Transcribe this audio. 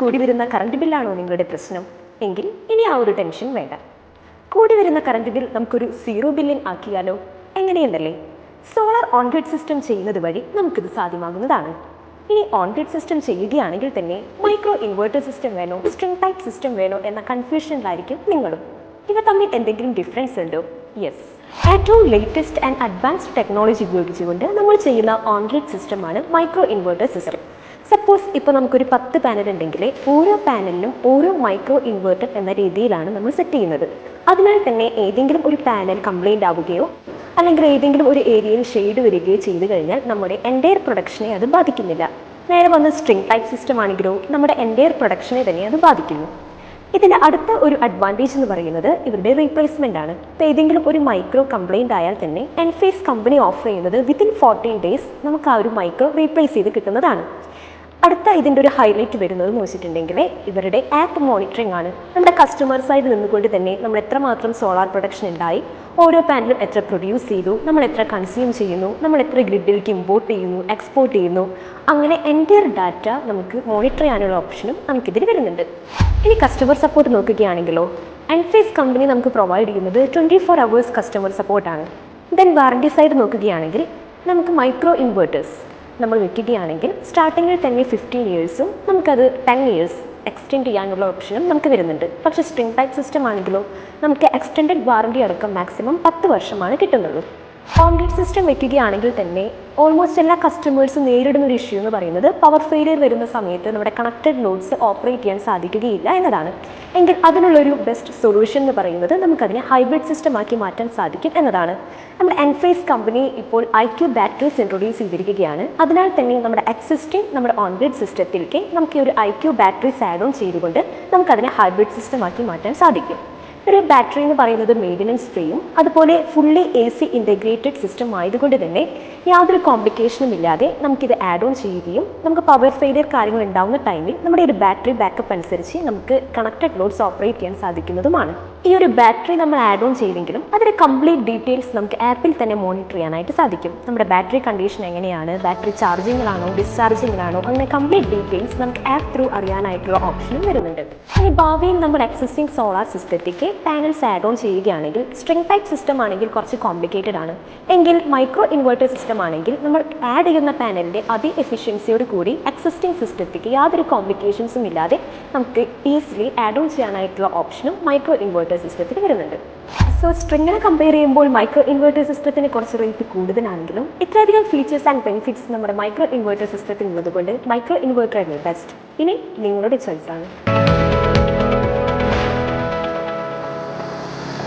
കൂടി വരുന്ന കറണ്ട് ബില്ലാണോ നിങ്ങളുടെ പ്രശ്നം? എങ്കിൽ ഇനി ആ ഒരു ടെൻഷൻ വേണ്ട. കൂടി വരുന്ന കറണ്ട് ബിൽ നമുക്കൊരു സീറോ ബില്ലിൻ ആക്കിയാലോ? എങ്ങനെയുണ്ടല്ലേ? സോളാർ ഓൺഗ്രിഡ് സിസ്റ്റം ചെയ്യുന്നത് വഴി നമുക്കിത് സാധ്യമാകുന്നതാണ്. ഇനി ഓൺഗ്രിഡ് സിസ്റ്റം ചെയ്യുകയാണെങ്കിൽ തന്നെ മൈക്രോ ഇൻവേർട്ടർ സിസ്റ്റം വേണോ? സ്ട്രിംഗ് ടൈപ്പ് സിസ്റ്റം വേണോ? എന്ന കൺഫ്യൂഷനിലായിരിക്കും നിങ്ങളും. ഇവ തമ്മിൽ എന്തെങ്കിലും ഡിഫറൻസ് ഉണ്ടോ? യെസ് ഏറ്റവും ലേറ്റസ്റ്റ് ആൻഡ് അഡ്വാൻസ്ഡ് ടെക്നോളജി ഉപയോഗിച്ചുകൊണ്ട് നമ്മൾ ചെയ്യുന്ന ഓൺഗ്രിഡ് സിസ്റ്റമാണ് മൈക്രോ ഇൻവേർട്ടർ സിസ്റ്റം സപ്പോസ് ഇപ്പോൾ നമുക്കൊരു പത്ത് പാനൽ ഉണ്ടെങ്കിൽ ഓരോ പാനലിനും ഓരോ മൈക്രോ ഇൻവേർട്ടർ എന്ന രീതിയിലാണ് നമ്മൾ സെറ്റ് ചെയ്യുന്നത്. അതിനാൽ തന്നെ ഏതെങ്കിലും ഒരു പാനൽ കംപ്ലൈന്റ് ആവുകയോ അല്ലെങ്കിൽ ഏതെങ്കിലും ഒരു ഏരിയയിൽ ഷെയ്ഡ് വരികയോ ചെയ്തു കഴിഞ്ഞാൽ നമ്മുടെ എന്റയർ പ്രൊഡക്ഷനെ അത് ബാധിക്കുന്നില്ല. നേരെ വന്ന സ്ട്രിംഗ് ടൈപ്പ് സിസ്റ്റം ആണെങ്കിലോ നമ്മുടെ എന്റയർ പ്രൊഡക്ഷനെ തന്നെ അത് ബാധിക്കുന്നു. ഇതിന്റെ അടുത്ത ഒരു അഡ്വാന്റേജ് എന്ന് പറയുന്നത് ഇവരുടെ റീപ്ലേസ്മെന്റ് ആണ്. ഇപ്പോൾ ഏതെങ്കിലും ഒരു മൈക്രോ കംപ്ലൈന്റ് ആയാൽ തന്നെ എൻഫേസ് കമ്പനി ഓഫർ ചെയ്യുന്നത് വിത്തിൻ ഫോർട്ടീൻ ഡേയ്സ് നമുക്ക് ആ ഒരു മൈക്രോ റീപ്ലേസ് ചെയ്ത് കിട്ടുന്നതാണ്. അടുത്ത ഇതിന്റെ ഒരു ഹൈലൈറ്റ് വരുന്നത് എന്ന് വെച്ചിട്ടുണ്ടെങ്കിൽ ഇവരുടെ ആപ്പ് മോണിറ്ററിംഗ് ആണ്. നമ്മുടെ കസ്റ്റമർ സൈഡിൽ നിന്നുകൊണ്ട് തന്നെ നമ്മൾ എത്രമാത്രം സോളാർ പ്രൊഡക്ഷൻ ഉണ്ടായി ഓരോ പാനലും എത്ര പ്രൊഡ്യൂസ് ചെയ്തു നമ്മൾ എത്ര കൺസ്യൂം ചെയ്യുന്നു നമ്മൾ എത്ര ഗ്രിഡിലേക്ക് ഇമ്പോർട്ട് ചെയ്യുന്നു എക്സ്പോർട്ട് ചെയ്യുന്നു അങ്ങനെ എന്റെ ഡാറ്റ നമുക്ക് മോണിറ്റർ ചെയ്യാനുള്ള ഓപ്ഷനും നമുക്കിതിൽ വരുന്നുണ്ട്. ഇനി കസ്റ്റമർ സപ്പോർട്ട് നോക്കുകയാണെങ്കിലോ എൻഫേസ് കമ്പനി നമുക്ക് പ്രൊവൈഡ് ചെയ്യുന്നത് ട്വന്റി ഫോർ അവേഴ്സ് കസ്റ്റമർ സപ്പോർട്ടാണ് ദെൻ വാറണ്ടി സൈഡ് നോക്കുകയാണെങ്കിൽ നമുക്ക് മൈക്രോ ഇൻവേർട്ടേഴ്സ് നമ്മൾ വെക്കുകയാണെങ്കിൽ സ്റ്റാർട്ടിങ്ങിൽ തന്നെ ഫിഫ്റ്റീൻ ഇയേഴ്സും നമുക്കത് ടെൻ ഇയേഴ്സ് എക്സ്റ്റെൻഡ് ചെയ്യാനുള്ള ഓപ്ഷനും നമുക്ക് വരുന്നുണ്ട്. പക്ഷേ സ്ട്രിംഗ് ടൈപ്പ് സിസ്റ്റം ആണെങ്കിലോ നമുക്ക് എക്സ്റ്റെൻഡഡ് വാറണ്ടി അടക്കം മാക്സിമം പത്ത് വർഷമാണ് കിട്ടുന്നത് കോൺക്രീറ്റ് സിസ്റ്റം വെക്കുകയാണെങ്കിൽ തന്നെ ഓൾമോസ്റ്റ് എല്ലാ കസ്റ്റമേഴ്സും നേരിടുന്ന ഒരു ഇഷ്യൂ എന്ന് പറയുന്നത് പവർ ഫെയിലിയർ വരുന്ന സമയത്ത് നമ്മുടെ കണക്റ്റഡ് നോഡ്സ് ഓപ്പറേറ്റ് ചെയ്യാൻ സാധിക്കുകയില്ല എന്നതാണ്. എങ്കിൽ അതിനുള്ളൊരു ബെസ്റ്റ് സൊല്യൂഷൻ എന്ന് പറയുന്നത് നമുക്കതിനെ ഹൈബ്രിഡ് സിസ്റ്റം ആക്കി മാറ്റാൻ സാധിക്കും എന്നതാണ്. നമ്മുടെ എൻഫേസ് കമ്പനി ഇപ്പോൾ ഐ ക്യു ബാറ്ററീസ് ഇൻട്രൊഡ്യൂസ് ചെയ്തിരിക്കുകയാണ്. അതിനാൽ തന്നെ നമ്മുടെ എക്സിസ്റ്റിംഗ് നമ്മുടെ ഓൺഗ്രിഡ് സിസ്റ്റത്തിലേക്ക് നമുക്ക് ഈ ഒരു I Q batteries add on ചെയ്തുകൊണ്ട് നമുക്കതിനെ ഹൈബ്രിഡ് സിസ്റ്റം ആക്കി മാറ്റാൻ സാധിക്കും. ഒരു ബാറ്ററി എന്ന് പറയുന്നത് മെയിന്റനൻസ് ഫ്രീയും അതുപോലെ fully A C integrated system ആയതുകൊണ്ട് തന്നെ യാതൊരു കോംപ്ലിക്കേഷനും ഇല്ലാതെ നമുക്കിത് ആഡ് ഓൺ ചെയ്യുകയും നമുക്ക് പവർ ഫെയിലിയർ കാര്യങ്ങൾ ഉണ്ടാകുന്ന ടൈമിൽ നമ്മുടെ ഒരു ബാറ്ററി ബാക്കപ്പ് അനുസരിച്ച് നമുക്ക് കണക്റ്റഡ് ലോഡ്സ് ഓപ്പറേറ്റ് ചെയ്യാൻ സാധിക്കുന്നതുമാണ്. ഈ ഒരു ബാറ്ററി നമ്മൾ ആഡ് ഓൺ ചെയ്തെങ്കിലും അതിന്റെ കംപ്ലീറ്റ് ഡീറ്റെയിൽസ് നമുക്ക് ആപ്പിൽ തന്നെ മോണിറ്റർ ചെയ്യാനായിട്ട് സാധിക്കും. നമ്മുടെ ബാറ്ററി കണ്ടീഷൻ എങ്ങനെയാണ് ബാറ്ററി ചാർജിങ്ങിലാണോ ഡിസ്ചാർജിങ്ങിലാണോ അങ്ങനെ കംപ്ലീറ്റ് ഡീറ്റെയിൽസ് നമുക്ക് ആപ്പ് ത്രൂ അറിയാനായിട്ടുള്ള ഓപ്ഷനും വരുന്നുണ്ട്. ഇനി ഭാവിയിൽ നമ്മുടെ എക്സിസ്റ്റിംഗ് സോളാർ സിസ്റ്റത്തേക്ക് പാനൽസ് ആഡ് ഓൺ ചെയ്യുകയാണെങ്കിൽ സ്ട്രിംഗ് ടൈപ്പ് സിസ്റ്റം ആണെങ്കിൽ കുറച്ച് കോംപ്ലിക്കേറ്റഡ് ആണ്. എങ്കിൽ മൈക്രോ ഇൻവേർട്ടർ സിസ്റ്റം ആണെങ്കിൽ നമ്മൾ ആഡ് ചെയ്യുന്ന പാനലിന്റെ അതേ എഫിഷ്യൻസിയോട് കൂടി എക്സിസ്റ്റിംഗ് സിസ്റ്റത്തേക്ക് യാതൊരു കോംപ്ലിക്കേഷൻസും ഇല്ലാതെ നമുക്ക് ഈസിലി ആഡ് ഓൺ ചെയ്യാനായിട്ടുള്ള ഓപ്ഷനും മൈക്രോ ഇൻവേർട്ടർ സിസ്റ്റത്തിൽ വരുന്നുണ്ട്. സോ സ്ട്രിങ്ങിനെ കമ്പയർ ചെയ്യുമ്പോൾ മൈക്രോ ഇൻവേർട്ടർ സിസ്റ്റത്തിന് കുറച്ച് റേറ്റ് കൂടുതലാണെങ്കിലും ഇത്രയധികം ഫീച്ചേഴ്സ് ആൻഡ് ബെനിഫിറ്റ്സ് നമ്മുടെ മൈക്രോ ഇൻവേർട്ടർ സിസ്റ്റത്തിൽ ഉള്ളതുകൊണ്ട് മൈക്രോ ഇൻവേർട്ടർ ആണ് ബെസ്റ്റ് ഇനി നിങ്ങളുടെ ചോയ്സ് ആണ്.